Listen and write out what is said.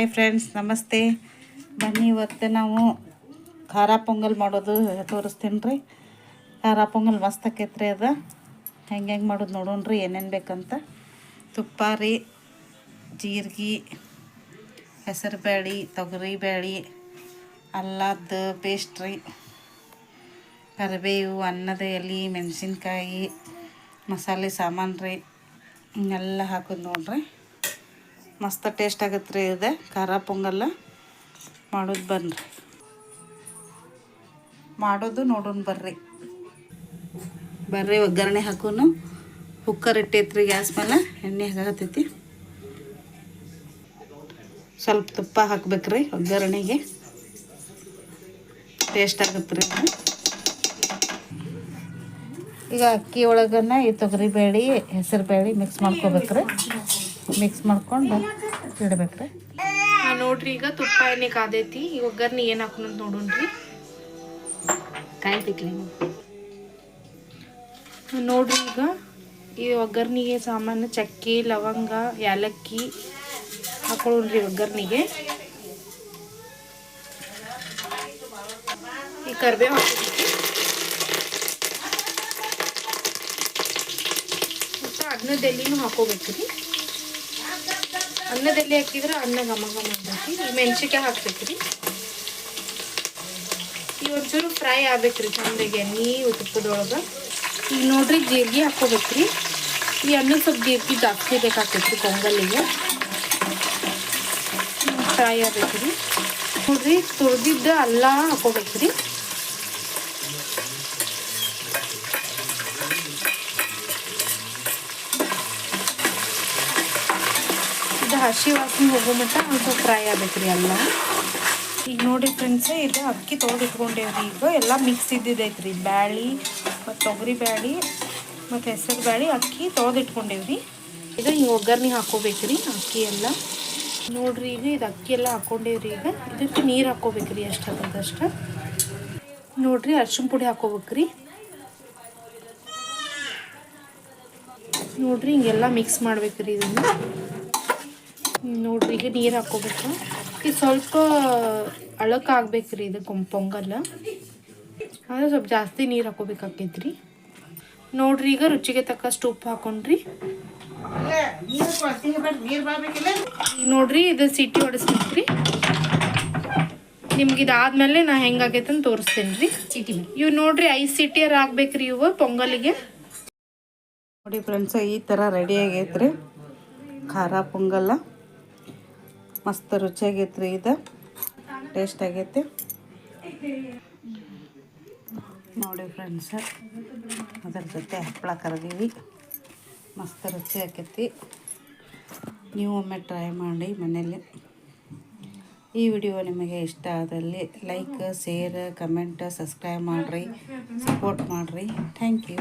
Hi friends, ನಮಸ್ತೆ. ಬನ್ನಿ, ಇವತ್ತು ನಾವು ಖಾರ ಪೊಂಗಲ್ ಮಾಡೋದು ತೋರಿಸ್ತೀನಿ ರೀ ಖಾರ ಪೊಂಗಲ್ ಮಸ್ತ್ ಆಕೈತ್ರಿ ಅದು. ಹೆಂಗೆ ಹೆಂಗೆ ಮಾಡೋದು ನೋಡೋಣ ರೀ ಏನೇನು ಬೇಕಂತ. ತುಪ್ಪ ರೀ, ಜೀರಿಗೆ ಹೆಸರು ಬೇಳೆ ತೊಗರಿ ಬೇಳೆ ಅಲ್ಲದ ಪೇಸ್ಟ್ ರೀ. ಕರಿಬೇವು, ಅನ್ನದ ಎಲೆ, ಮೆಣಸಿನ್ಕಾಯಿ, ಮಸಾಲೆ ಸಾಮಾನು ರೀ. ಎಲ್ಲ ಹಾಕೋದು ನೋಡ್ರಿ. ಮಸ್ತ್ ಟೇಸ್ಟ್ ಆಗತ್ತೆ ರೀ ಇದೆ. ಖಾರ ಪೊಂಗಲ್ಲ ಮಾಡೋದು ಬನ್ರಿ. ಮಾಡೋದು ನೋಡೋಣ ಬರ್ರಿ. ಬರ್ರಿ ಒಗ್ಗರಣೆ ಹಾಕೋನು. ಕುಕ್ಕರ್ ಇಟ್ಟೈತ್ರಿ ಗ್ಯಾಸ್ ಮೇಲೆ. ಎಣ್ಣೆ ಹಾಕತೈತಿ ಸ್ವಲ್ಪ ತುಪ್ಪ ಹಾಕ್ಬೇಕ್ರಿ ಒಗ್ಗರಣೆಗೆ. ಟೇಸ್ಟ್ ಆಗತ್ತೆ ರೀ ಈಗ ಅಕ್ಕಿ ಒಳಗನ್ನ ಈ ತೊಗರಿ ಬೇಳೆ, ಹೆಸರು ಬೇಳೆ ಮಿಕ್ಸ್ ಮಾಡ್ಕೋಬೇಕ್ರಿ. ಮಿಕ್ಸ್ ಮಾಡ್ಕೊಂಡು ಇಡ್ಬೇಕ್ರಿ. ನೋಡ್ರಿ, ಈಗ ತುಪ್ಪ ಎಣ್ಣೆ ಕಾದೈತಿ. ಈ ಒಗ್ಗರ್ನಿ ಏನು ಹಾಕೋಣ ನೋಡೋಣ್ರಿ. ಕಾಯ್ಬೇಕ್ರಿ. ನೋಡ್ರಿ, ಈಗ ಈ ಒಗ್ಗರ್ನಿಗೆ ಸಾಮಾನು ಚಕ್ಕೆ, ಲವಂಗ ಏಲಕ್ಕಿ ಹಾಕೊಳ್ಳೋಣ್ರಿ ಒಗ್ಗರ್ನಿಗೆ ಈ ಕರ್ಬೇವು ಹಾಕೋಬೇಕು ಅಗ್ನದೆಲ್ಲಿನೂ ಹಾಕೋಬೇಕು ರೀ ಅನ್ನದ ಎಲೆ ಹಾಕಿದ್ರೆ ಅನ್ನ ಘಮ ಘಮ ಅಂತೈತಿ ಈ ಮೆಣಸಿನ್ಕಾಯಿ ಹಾಕ್ಬೇಕ್ರಿ. ಈ ಒಂಚೂರು ಫ್ರೈ ಆಗ್ಬೇಕ್ರಿ ಚಂದಗೆ ನೀವು ತುಪ್ಪದೊಳಗೆ ಈಗ ನೋಡ್ರಿ ಜೀರಿಗೆ ಹಾಕೋಬೇಕ್ರಿ ಈ ಅನ್ನ ಸ್ವಲ್ಪ ಜೀರಿಗೆ ಜಾಸ್ತಿ ಬೇಕಾಗ್ತೈತ್ರಿ ಪೊಂಗಲ್ಲಿಗೆ ಫ್ರೈ ಆಗ್ಬೇಕ್ರಿ. ನೋಡ್ರಿ, ತುರ್ದಿದ್ದ ಅಲ್ಲ ಹಾಕೋಬೇಕ್ರಿ ಇದು ಹಸಿ ವಾಸನೆ ಹೋಗೋ ಮಟ್ಟ ಅದು ಫ್ರೈ ಫ್ರೈ ಆಗ್ಬೇಕ್ರಿ ಎಲ್ಲ. ಈಗ ನೋಡಿ ಫ್ರೆಂಡ್ಸ್ ಇದು ಅಕ್ಕಿ ತೊಳೆದು ಇಟ್ಕೊಂಡೇವ್ರಿ ಈಗ. ಎಲ್ಲ ಮಿಕ್ಸ್ ಇದ್ದಿದ್ದೈತ್ರಿ. ಬ್ಯಾಳಿ ಮತ್ತು ತೊಗರಿ ಬ್ಯಾಳಿ ಮತ್ತು ಹೆಸರು ಬ್ಯಾಳಿ ಅಕ್ಕಿ ತೊಳೆದು ಇಟ್ಕೊಂಡೇವ್ರಿ ಇದು ಹಿಂಗೆ ಹಾಕೋಬೇಕು ಹಾಕೋಬೇಕ್ರಿ, ಅಕ್ಕಿ ಎಲ್ಲ. ನೋಡ್ರಿ ಈಗ ಇದು ಅಕ್ಕಿ ಎಲ್ಲ ಹಾಕೊಂಡೇವ್ರಿ ಈಗ. ಇದಕ್ಕೆ ನೀರು ಹಾಕೋಬೇಕ್ರಿ ಎಷ್ಟು ಹಾಕೋದಷ್ಟು ನೋಡ್ರಿ ಅರ್ಶಿನ ಪುಡಿ ಹಾಕೋಬೇಕ್ರಿ. ನೋಡ್ರಿ ಹಿಂಗೆಲ್ಲ ಮಿಕ್ಸ್ ಮಾಡ್ಬೇಕ್ರಿ ಇದನ್ನು. ನೋಡ್ರಿ ಈಗ ನೀರು ಹಾಕೋಬೇಕು. ಈಗ ಸ್ವಲ್ಪ ಅಳಕ್ಕೆ ಆಗ್ಬೇಕ್ರಿ ಇದು ಕೊಂ ಪೊಂಗಲ್. ಆದರೆ ಸ್ವಲ್ಪ ಜಾಸ್ತಿ ನೀರು ಹಾಕೋಬೇಕಾಕೈತ್ರಿ ನೋಡ್ರಿ ಈಗ ರುಚಿಗೆ ತಕ್ಕಷ್ಟು ಉಪ್ಪು ಹಾಕೊಂಡ್ರಿ. ಈಗ ನೋಡ್ರಿ ಇದು ಸಿಟಿ ಹೊಡಿಸ್ಬೇಕ್ರಿ ನಿಮ್ಗೆ ಇದಾದ್ಮೇಲೆ ನಾ ಹೆಂಗಾಗೈತೆ ಅಂತ ತೋರಿಸ್ತೇನೆ ರೀ ಇವು ನೋಡ್ರಿ ಐದು ಸಿಟಿಯರ್ ಆಗ್ಬೇಕ್ರಿ ಇವು ಪೊಂಗಲಿಗೆ. ನೋಡಿ ಫ್ರೆಂಡ್ಸ್ ಈ ಥರ ರೆಡಿ ಆಗೈತ್ರಿ. ಖಾರ ಪೊಂಗಲ್ಲ ಮಸ್ತ್ ರುಚಿಯಾಗೈತೆ ರೀ ಇದು. ಟೇಸ್ಟ್ ಆಗೈತಿ. ನೋಡಿ ಫ್ರೆಂಡ್ಸ್ ಅದ್ರ ಜೊತೆ ಹಪ್ಪಳ ಕರೆದೀವಿ. ಮಸ್ತ್ ರುಚಿ ಆಕೈತಿ. ನೀವು ಒಮ್ಮೆ ಟ್ರೈ ಮಾಡಿ ಮನೇಲಿ. ಈ ವಿಡಿಯೋ ನಿಮಗೆ ಇಷ್ಟ ಆದಲ್ಲಿ ಲೈಕ್ ಶೇರ್ ಕಮೆಂಟ್ ಸಬ್ಸ್ಕ್ರೈಬ್ ಮಾಡಿರಿ ಸಪೋರ್ಟ್ ಮಾಡಿರಿ. Thank you